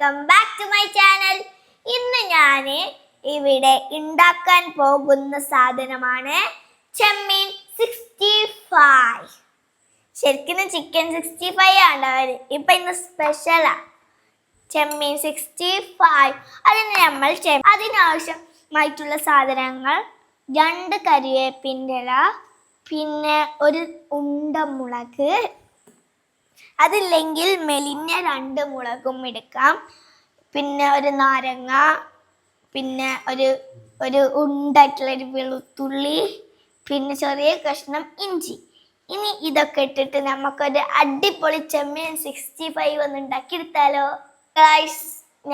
Welcome back to my channel ഇന്ന് ഞാൻ ഇവിടെ ഉണ്ടാക്കാൻ പോകുന്ന സാധനമാണ് ചെമ്മീൻ സിക്സ്റ്റി ഫൈവ് ശരിക്കും ചിക്കൻ സിക്സ്റ്റി ഫൈവ് അവർ ഇപ്പൊ ഇന്ന് സ്പെഷ്യലാണ് ചെമ്മീൻ സിക്സ്റ്റി ഫൈവ് അതിന് നമ്മൾ അതിനാവശ്യമായിട്ടുള്ള സാധനങ്ങൾ രണ്ട് കരിവേപ്പിന്റെ ഇല പിന്നെ ഒരു ഉണ്ടമുളക് അതില്ലെങ്കിൽ മെലിഞ്ഞ രണ്ട് മുളകും എടുക്കാം. പിന്നെ ഒരു നാരങ്ങ പിന്നെ ഒരു ഒരു ഉണ്ടായിട്ടുള്ള ഒരു വെളുത്തുള്ളി പിന്നെ ചെറിയ കഷ്ണം ഇഞ്ചി. ഇനി ഇതൊക്കെ ഇട്ടിട്ട് നമുക്കൊരു അടിപൊളി ചെമ്മീൻ സിക്സ്റ്റി ഫൈവ് ഒന്ന് ഉണ്ടാക്കിയെടുത്താലോ? ഗൈസ്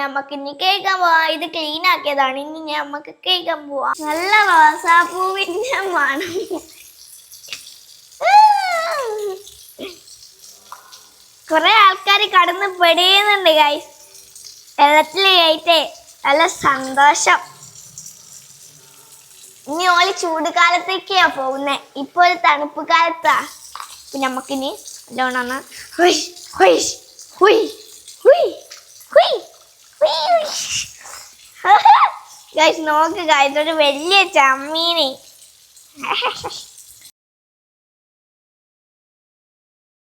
നമുക്ക് ഇനി കേൾക്കാൻ പോവാം. ഇത് ക്ലീൻ ആക്കിയതാണ്. ഇനി നമുക്ക് കേൾക്കാൻ പോവാം. നല്ല റോസാപ്പൂവിന്റെ മണം. കുറെ ആൾക്കാർ കടന്ന് പെടിയുന്നുണ്ട് ഗൈസ് വെള്ളത്തിൽ കയറ്റേ നല്ല സന്തോഷം. ഇനി ഓൽ ചൂട് കാലത്തേക്കാ പോകുന്നേ ഇപ്പൊ ഒരു തണുപ്പ് കാലത്താ പിന്നെ നമുക്കിനി നല്ലോണം ഹുയ് ഗൈസ് നോക്ക് ഒരു വലിയ ചമ്മീനെ.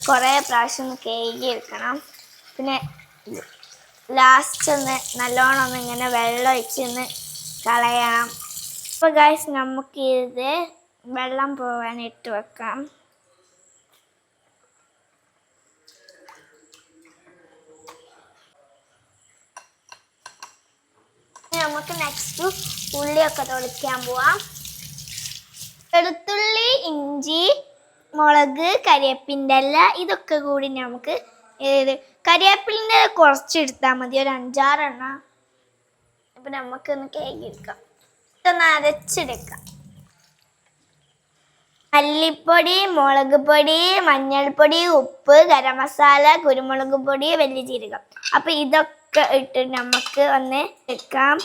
കുറേ പ്രാവശ്യം ഒന്ന് കേകി എടുക്കണം. പിന്നെ ലാസ്റ്റ് ഒന്ന് നല്ലോണം ഒന്ന് ഇങ്ങനെ വെള്ളം ഒഴിച്ചൊന്ന് കളയണം. അപ്പോൾ നമുക്ക് ഇത് വെള്ളം പോവാൻ ഇട്ട് വെക്കാം. നമുക്ക് നെക്സ്റ്റ് ഉള്ളിയൊക്കെ തൊളിക്കാൻ പോവാം. വെളുത്തുള്ളി ഇഞ്ചി മുളക് കരിവേപ്പിന്റെ ഇതൊക്കെ കൂടി നമുക്ക് ഏത് കുറച്ച് എടുത്താൽ മതി. ഒരു അഞ്ചാറെണ്ണ. അപ്പം നമുക്കൊന്ന് കേക്കെടുക്കാം ഇതൊന്ന് അരച്ചെടുക്കാം. മല്ലിപ്പൊടി മുളക് പൊടി മഞ്ഞൾപ്പൊടി ഉപ്പ് ഗരം മസാല കുരുമുളക് പൊടി വലിയ ജീരകം. അപ്പം ഇതൊക്കെ ഇട്ട് നമുക്ക് ഒന്ന് എടുക്കാം.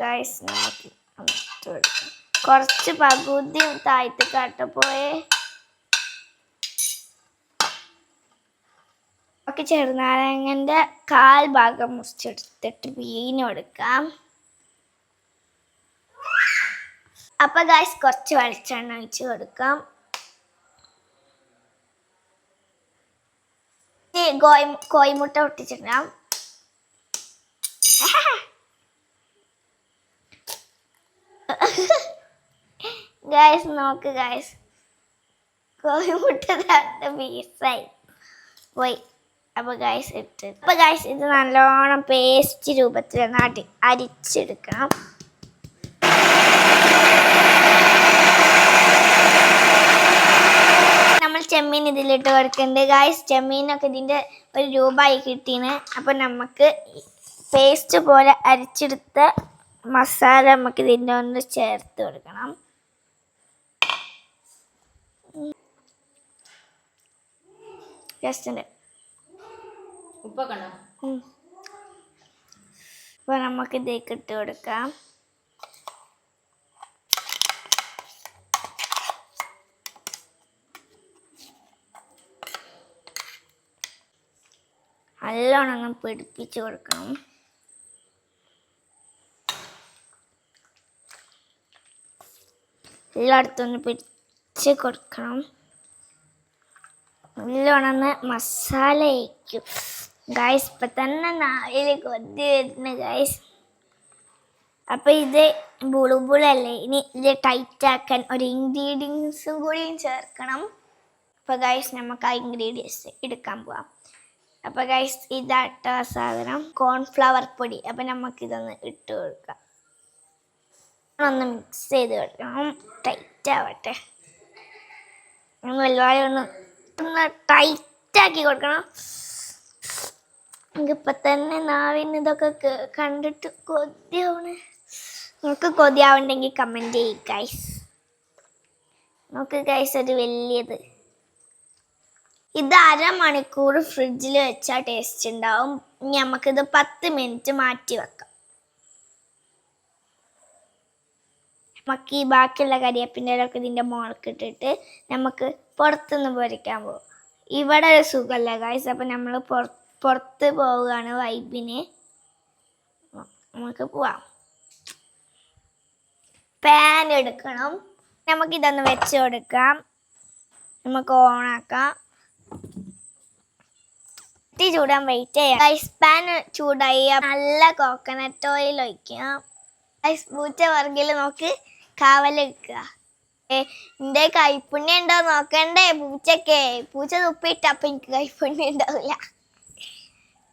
ഗൈസ് നമുക്ക് കൊടുക്കാം. കുറച്ച് പകുതി താഴ്ത്ത് കാട്ടപ്പോയെ ഒക്കെ ചെറുനാരങ്ങന്റെ കാൽ ഭാഗം മുറിച്ചെടുത്തിട്ട് വീഞ്ഞ് കൊടുക്കാം. അപ്പൊ ഗായ്സ് കുറച്ച് വെളിച്ചെണ്ണ ഒഴിച്ച് കൊടുക്കാം. കോയി കോയിമുട്ട ഒട്ടിച്ചിടാം ഗായ്സ് നോക്ക് ഗായ്സ് കോഴിമുട്ട രണ്ട് പീസായി പോയി. അപ്പോൾ ഗായ്സ് ഇട്ട്. അപ്പോൾ ഗായ്സ് ഇത് നല്ലോണം പേസ്റ്റ് രൂപത്തിൽ നാട്ടി അരിച്ചെടുക്കണം. നമ്മൾ ചെമ്മീൻ ഇതിലിട്ട് കൊടുക്കുന്നുണ്ട്. ഗായ്സ് ചെമ്മീനൊക്കെ ഇതിന്റെ ഒരു രൂപമായി കിട്ടീന്. അപ്പോൾ നമുക്ക് പേസ്റ്റ് പോലെ അരിച്ചെടുത്ത മസാല നമുക്ക് ഇതിന്റെ ഒന്ന് ചേർത്ത് കൊടുക്കണം. ഉണ്ട് ഉപ്പൊക്കെ ഉണ്ടോ? അപ്പോൾ നമുക്ക് ഇതേക്ക് ഇട്ട് കൊടുക്കാം. നല്ലോണം പിടിപ്പിച്ച് കൊടുക്കണം. എല്ലായിടത്തും ഒന്ന് പിടിച്ച് കൊടുക്കണം. നല്ലോണം മസാല അയക്കും. ഗായ്സ് ഇപ്പം തന്നെ നാവിൽ കൊതി വരുന്നു ഗായ്സ് അപ്പം ഇത് ബുളുബുളല്ലേ ഇനി ഇത് ടൈറ്റ് ആക്കാൻ ഒരു ഇൻഗ്രീഡിയൻസും കൂടിയും ചേർക്കണം. അപ്പോൾ ഗൈസ് നമുക്ക് ആ ഇൻഗ്രീഡിയൻസ് എടുക്കാൻ പോവാം. അപ്പോൾ ഗൈസ് ഇതാട്ട സാധനം. കോൺഫ്ലവർ പൊടി. അപ്പം നമുക്കിതൊന്ന് ഇട്ട് കൊടുക്കാം. ഒന്ന് മിക്സ് ചെയ്ത് കൊടുക്കണം. ടൈറ്റ് ആവട്ടെ. ഒന്ന് എല്ലാവരും ഒന്ന് ഒന്ന് ടൈറ്റ് ആക്കി കൊടുക്കണം. എനിക്കിപ്പോൾ തന്നെ നാവിന് ഇതൊക്കെ കണ്ടിട്ട് കൊതിയാവണ്. നിങ്ങൾക്ക് കൊതിയാവുണ്ടെങ്കിൽ കമന്റ് ചെയ്യും ഗൈസ് നമുക്ക് ഗൈസ് ഒരു വലിയത്. ഇത് അരമണിക്കൂർ ഫ്രിഡ്ജിൽ വെച്ചാൽ ടേസ്റ്റ് ഉണ്ടാവും ഇനി നമുക്കിത് പത്ത് മിനിറ്റ് മാറ്റി വെക്കാം. നമുക്ക് ഈ ബാക്കിയുള്ള കരിയേപ്പിന്റെ ഇലയൊക്കെ ഇതിന്റെ മോളൊക്കെ ഇട്ടിട്ട് നമുക്ക് പുറത്തുനിന്ന് പൊരിക്കാൻ പോകും ഇവിടെ ഒരു സുഖമല്ല ഗായ്സ് അപ്പം നമ്മൾ പുറത്ത് പോവുകയാണ് വൈബിന് നമുക്ക് പോവാം. പാൻ എടുക്കണം. നമുക്കിതൊന്ന് വെച്ച് കൊടുക്കാം. നമുക്ക് ഓണാക്കാം. തീ ചൂടാൻ വെയിറ്റ് ചെയ്യാം. റൈസ് പാൻ ചൂടായി. നല്ല കോക്കനട്ട് ഓയിൽ ഒഴിക്കാം. റൈസ് പൂച്ച വർഗിൽ നോക്ക്. കാവലെടുക്കുക എന്റെ കൈപ്പുണ്യം ഉണ്ടോ നോക്കണ്ടേ? പൂച്ചക്കെ പൂച്ച തുപ്പിയിട്ട് അപ്പൊ എനിക്ക് കൈപ്പുണ്യം ഉണ്ടാവില്ല.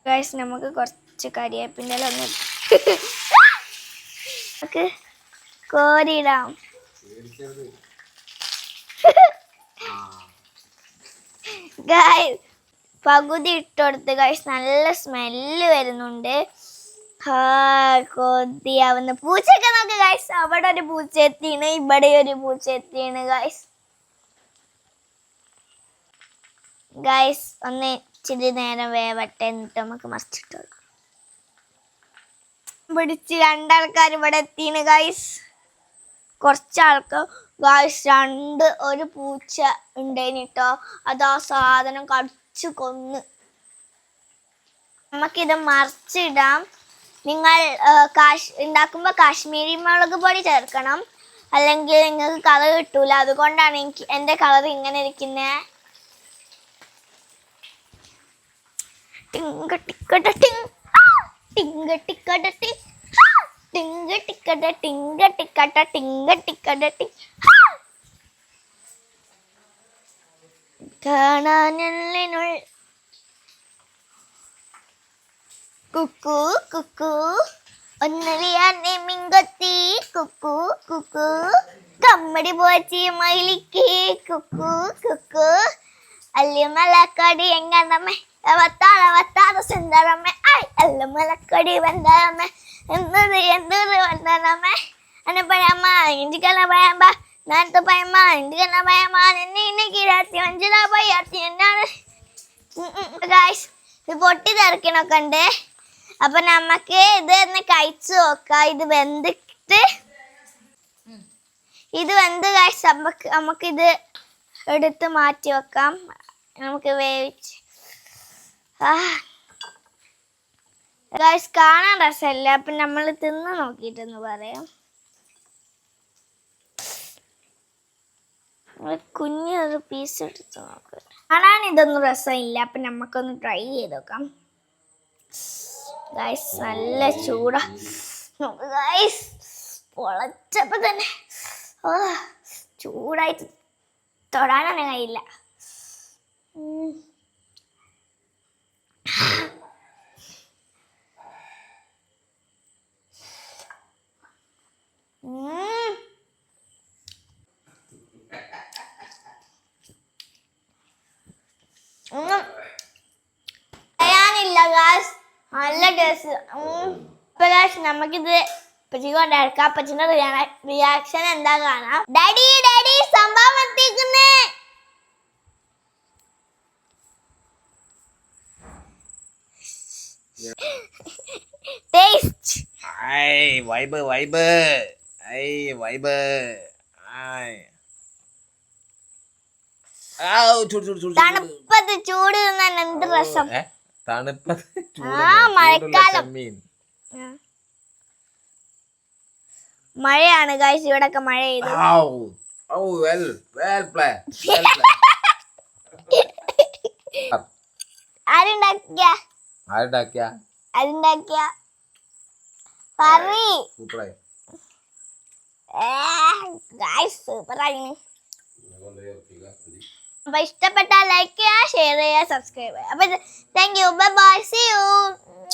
ഗൈസ് നമുക്ക് കുറച്ച് കരിയേപ്പിന്റെ ഒന്ന് നമുക്ക് ഗൈസ് പകുതി ഇട്ടുകൊടുത്ത് ഗൈസ് നല്ല സ്മെല്ല് വരുന്നുണ്ട്. കൊതിയാവുന്ന പൂച്ചയൊക്കെ നോക്ക് ഗൈസ് അവിടെ ഒരു പൂച്ച എത്തിയാണ് ഇവിടെ ഒരു പൂച്ച എത്തിയാണ് ഗൈസ് ഗൈസ് ഒന്ന് ഇച്ചിരി നേരം വേവട്ടെ എന്നിട്ട് നമുക്ക് മറിച്ചിട്ടുള്ളൂ പിടിച്ച് രണ്ടാൾക്കാർ ഇവിടെ എത്തിയാണ് ഗൈസ് കുറച്ച് ഗൈസ് രണ്ട് ഒരു പൂച്ച ഉണ്ടായിന് കേട്ടോ അത് ആ സാധനം കടിച്ചു കൊന്ന്. നമുക്കിത് മറിച്ചിടാം. നിങ്ങൾ കാശ് ഉണ്ടാക്കുമ്പോൾ കാശ്മീരി മുളക് പൊടി ചേർക്കണം അല്ലെങ്കിൽ നിങ്ങൾക്ക് കളർ കിട്ടൂല അതുകൊണ്ടാണ് എനിക്ക് എന്റെ കളർ ഇങ്ങനെ ഇരിക്കുന്നത് ടിങ്ക ടിക്കട ടിങ്! ടിങ്ക ടിക്കട ടി ആ! ടിങ്ക ടിക്കട ടിങ്ക ടിക്കട ടിങ്ക ടിക്കട ടി ആ! കാണാനുള്ളിനുൾ കുക്കു കുക്കു ഒന്നലിയാനെ മിങ്കത്തി കുക്കു കുക്കു കമ്മടി പോച്ചി മയിലിക്ക് കുക്കു കുക്കു അല്ലി മലക്കടി എങ്ങനമ്മേ വത്താറ വത്താറ സുന്ദരമ്മേ ഐ അല്ല മലക്കടി വന്ദരമ്മേ എന്തത് എന്തത് വന്ദരമ്മേ അന്നെ പഴയമ്മ ഇഞ്ചിക്കല്ല പഴയമ്മ നേരത്തെ പഴയമ്മ ഇഞ്ചിക്കല്ല പഴയമ്മ എന്നെ ഇന്നേക്ക് രാത്രി അഞ്ചര പയ്യാത്തി എന്നാണ് ഗായ്സ് ഇത് പൊട്ടി തെറിക്കണൊക്കെ ഉണ്ട് അപ്പൊ നമുക്ക് ഇത് ഒന്ന് കഴിച്ചു നോക്കാം. ഇത് വെന്തിട്ട്. ഇത് വെന്ത് കഴിച്ച നമുക്ക് ഇത് എടുത്ത് മാറ്റി വെക്കാം. നമുക്ക് വേവിച്ച്. കാണാൻ രസമല്ല. അപ്പൊ നമ്മൾ തിന്ന് നോക്കിയിട്ടെന്ന് പറയാം. കുഞ്ഞൊരു പീസ് എടുത്ത് നോക്കാം. കാണാൻ ഇതൊന്നും രസമില്ല. അപ്പൊ നമുക്കൊന്ന് ട്രൈ ചെയ്ത് നോക്കാം. ഗൈസ് നല്ല ചൂടാ. ഗൈസ് പൊളച്ചപ്പോ തന്നെ. ഓ ചൂടായിട്ട് തൊടാനൊന്നും കഴിയില്ല. ഉം. ഉം. ഒന്നും പറയാനില്ല ഗാസ് ടേസ്റ്റ് ഇപ്പൊ നമുക്കിത് പച്ചി കൊണ്ട് ഇറക്കാം പച്ചിന്റെ റിയാക്ഷൻ എന്താ കാണാം. ഡാഡി ഡാഡി സംഭവം എത്തിക്കുന്നേ. Taste I vibe vibe I vibe I. തണുപ്പത്ത് ചൂട് തിന്നാൻ എന്ത് രസം? തണുപ്പത്ത് ആ, മഴക്കാലം. ചെമ്മീൻ. മഴയാണ് ഗൈസ് ഇവിടൊക്കെ മഴ ചെയ്തു സൂപ്പറായി. അപ്പൊ ഇഷ്ടപ്പെട്ടാൽ ലൈക്ക് ചെയ്യുക ഷെയർ ചെയ്യുക സബ്സ്ക്രൈബ് ചെയ്യുക. അപ്പൊ thank you bye bye see you